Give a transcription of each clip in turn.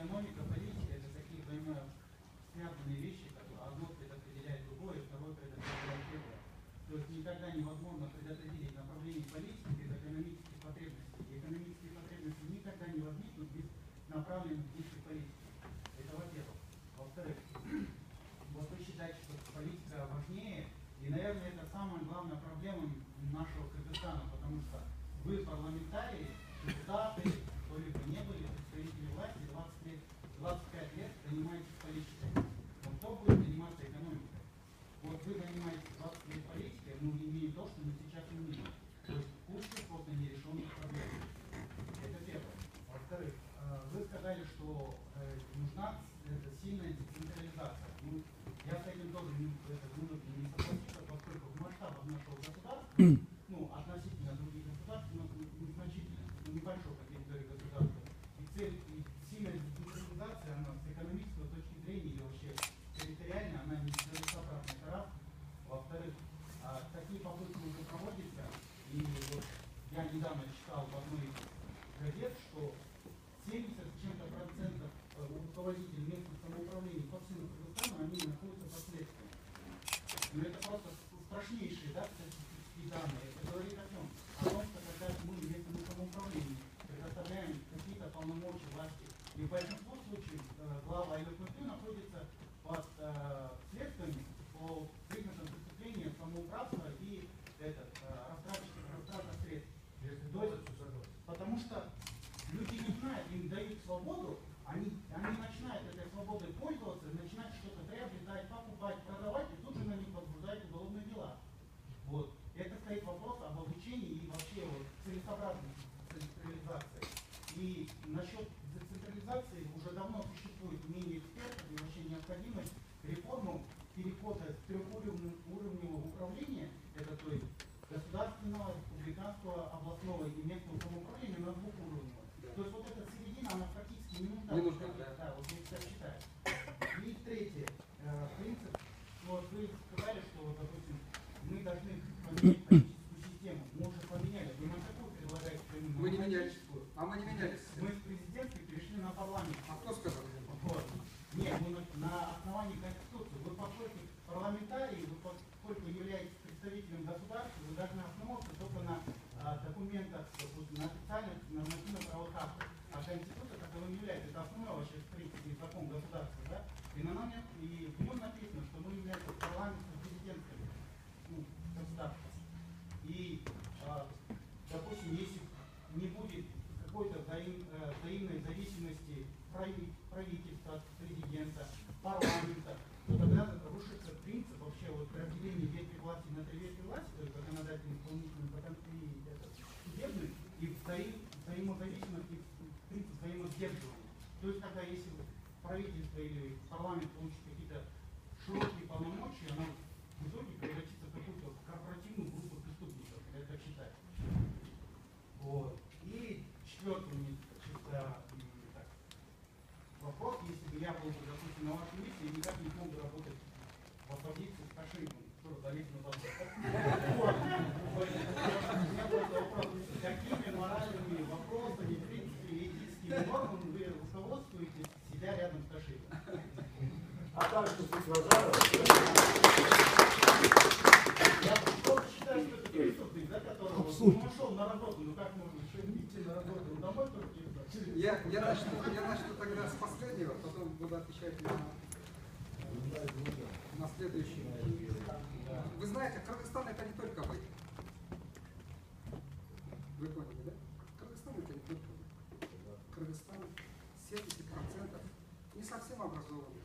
экономика, политика – это, такие, я понимаю, связанные вещи, которые одно предопределяет другое, второе предопределяет первое. То есть никогда невозможно предотвратить направление политики без экономических потребностей. И экономические потребности никогда не возникнут без направленных действий политики. Это во-первых. Во-вторых, вот вы считаете, что политика важнее, и, наверное, это самая главная проблема нашего Кыргызстана, потому что вы парламентарии, депутаты, вы занимаетесь 20 лет политикой, ну, имея то, что мы сейчас имеем. То есть куча просто нерешенных проблем. Это первое. Во-вторых, э, вы сказали, что э, нужна э, сильная децентрализация. Ну, я с тоже не, это, не согласиться, поскольку в нашего государства, ну, относительно других государств, у нас незначительно, ну, небольшой everybody, give me областного и местного самоуправления на двухуровневое. То есть вот эта середина, она практически не нужна. Не нужна, да. Да, вот я считаю. И третье, э, принцип, вот вы сказали, что, вот, допустим, мы должны поменять политическую систему. Мы уже поменяли. Вы нам какую предлагаете замену? Мы не менялись. Монархическую? А мы не менялись. Мы с президентской перешли на парламент. А кто сказал? Вот. Нет, мы на, на основании Конституции. Вы поскольку парламентарий, вы поскольку являетесь представителем государства, вы должны основываться только на а, документах, допустим, на официальных нормативно-правовых актах. А Конституция таковым является. Это основной вообще, в принципе, закон государства, да? И на нем, и в нем написано, что мы являемся парламентом президентским ну, государством. И, а, допустим, если не будет какой-то взаим, э, взаимной зависимости прави- правительства, от президента, парламента, то тогда рушится принцип вообще вот разделения ветви власти на три ветви власти, то есть законодательный, исполнительный, и это, судебный, и взаим, взаимозависимость, и принцип взаимосдерживания. То есть, когда если правительство или парламент получит какие-то широкие полномочия, оно в итоге превратится в какую-то корпоративную группу преступников, я так считаю. Вот. И четвертый мне чисто м, так, вопрос, если бы я был, бы, допустим, на вашем месте, я никак не смог бы работать в оппозиции с фашизмом. Что, залезть на вопрос? Вот. Вот. У меня просто вопрос, какими моральными вопросами, в принципе, этическими нормами вы руководствуете себя рядом с фашизмом? А также Светлозаров. Я просто считаю, что это преступник, да, которого ну, ушел на работу, ну как можно еще идти на работу, ну, домой только? Я, я, начну, я начну тогда с последнего, потом буду отвечать на, на следующий. Вы знаете, Кыргызстан это не только. Вы поняли, да? Кыргызстан это не только вы. Кыргызстан 70% не совсем образованные,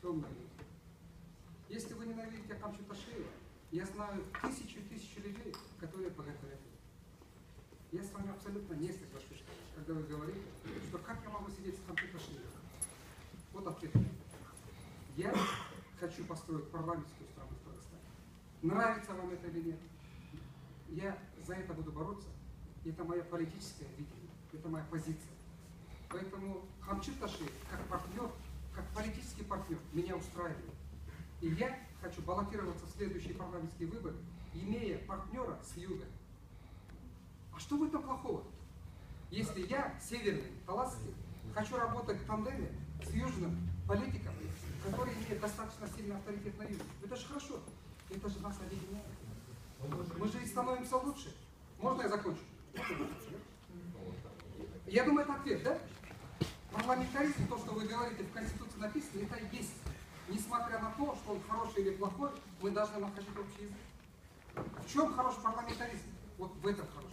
темные люди. Если вы ненавидите Камчу Ташеева, я знаю тысячи и тысячи людей, которые боготворят его. Я с вами абсолютно не соглашусь, когда вы говорите, что как я могу сидеть с Ташеевым. Вот ответ. Я хочу построить парламентскую страну в Кыргызстане. Нравится вам это или нет? Я за это буду бороться. Это моя политическая видение, это моя позиция. Поэтому Хамчит Ташиев, как партнер, как политический партнер, меня устраивает. И я хочу баллотироваться в следующие парламентские выборы, имея партнера с юга. А что в этом плохого? Если я, северный, Таласский, хочу работать в тандеме с южным политиком, который имеет достаточно сильный авторитет на юге, это же хорошо. Это же нас объединяет. Мы же и становимся лучше. Можно я закончу? Я думаю, это ответ, да? Парламентаризм, то, что вы говорите, в Конституции написано, это и есть. Несмотря на то, что он хороший или плохой, мы должны находить общий язык. В чем хороший парламентаризм? вот в этом хорошо.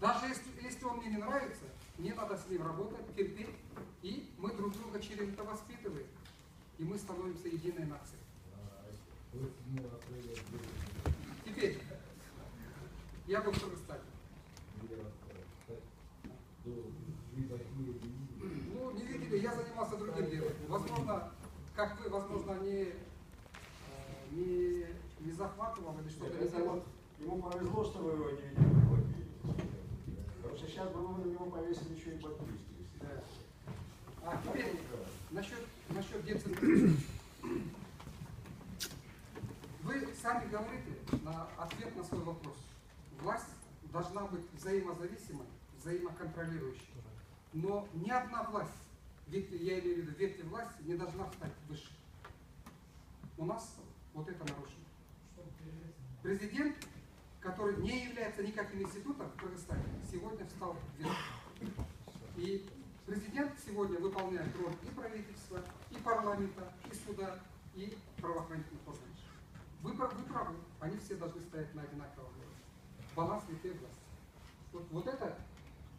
Даже если, если он мне не нравится, мне надо с ним работать, терпеть, и мы друг друга через это воспитываем, и мы становимся единой нацией. Теперь, я был в Кыргызстане. Ну, не видели, я занимался другим делом. Возможно, как вы, возможно, не, захватывал или что-то Это вот ему повезло, что вы его не видели в квартире. Потому что сейчас бы вы на него повесили еще и подписки. Да. А теперь насчет, насчет децентрализации. Вы сами говорите на ответ на свой вопрос. Власть должна быть взаимозависимой, взаимоконтролирующей. Но ни одна власть, ветви- я имею в виду ветви власти, не должна стать выше. У нас вот это нарушено. Президент, который не является никаким институтом в Кыргызстане, сегодня встал вверх. И президент сегодня выполняет роль и правительства, и парламента, и суда, и правоохранительных органов. Вы, вы правы, они все должны стоять на одинаковом уровне. Баланс ветвей власти. Вот, вот эта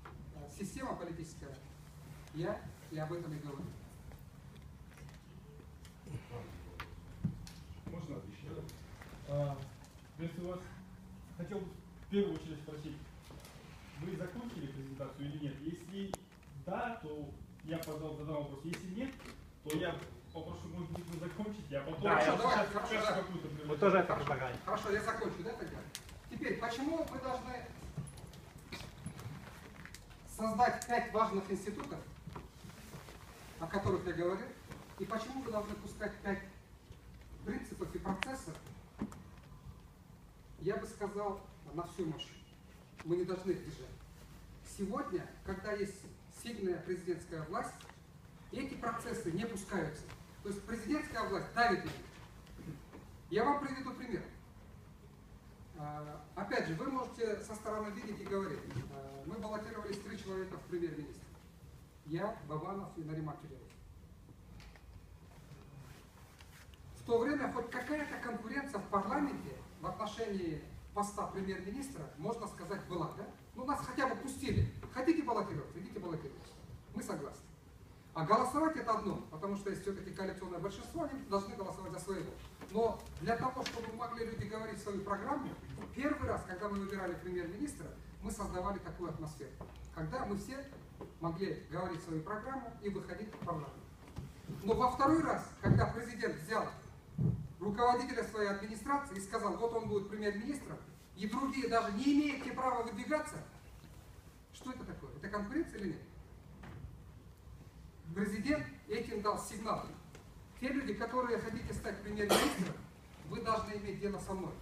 э, система политическая, я и об этом и говорю. Можно еще? Вас хотел бы в первую очередь спросить, вы закончили презентацию или нет? Если да, то я пожалуй, задам вопрос. Если нет, то я попрошу, может быть, вы закончите, а потом Да, я- сейчас, давай, сейчас- хорошо, сейчас да. Мы приведем. тоже это предлагаем. Хорошо, я закончу, да, тогда? Теперь, почему мы должны создать пять важных институтов, о которых я говорил, и почему мы должны пускать пять принципов и процессов, я бы сказал, на всю мощь. Мы не должны их держать. Сегодня, когда есть сильная президентская власть, эти процессы не пускаются. То есть президентская власть давит на них. Я вам приведу пример. А, Опять же, вы можете со стороны видеть и говорить. А, Мы баллотировались три человека в премьер-министр. Я, Бабанов и Нариман Тюрев. В то время хоть какая-то конкуренция в парламенте в отношении поста премьер-министра, можно сказать, была, да? Ну, нас хотя бы пустили. Хотите баллотироваться, идите баллотироваться. Мы согласны. А голосовать это одно, потому что есть все-таки коалиционное большинство, они должны голосовать за своего. Но для того, чтобы могли люди говорить свою программу, первый раз, когда мы выбирали премьер-министра, мы создавали такую атмосферу. Когда мы все могли говорить свою программу и выходить в парламент. Но во второй раз, когда президент взял руководителя своей администрации и сказал, вот он будет премьер-министром, и другие даже не имеете права выдвигаться, что это такое? Это конкуренция или нет? Президент этим дал сигнал. Те люди, которые хотите стать премьер-министром, вы должны иметь дело со мной.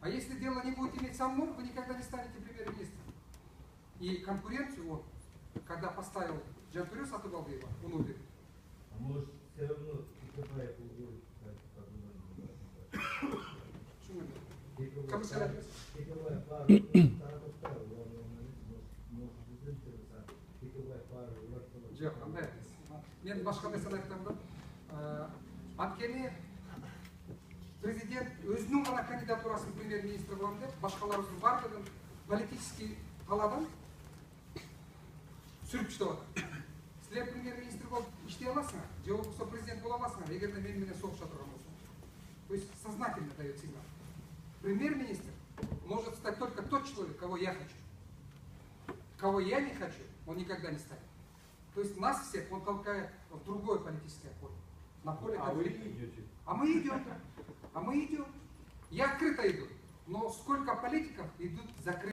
А если дело не будет иметь со мной, вы никогда не станете премьер-министром. И конкуренцию он, когда поставил Джантурю Сатыбалдыева, он убил. А может, все равно Мен башка нерсени айтам да анткени президент өзүнүн гана кандидатурасын премьер министр кылам деп башкалардын баардыгын политический талабын сүрүп иштеп атат силер аласыңар же болбосо президент боло аласыңар эгерде мени менен согуша турган болсо то есть сознательно дает сигнал премьер министр может стать только тот человек кого я хочу кого я не хочу он никогда не станет то есть нас всех он толкает в другое политическое поле. На поле А вы идете. А мы идем. А мы идем. Я открыто иду. Но сколько политиков идут закрыто.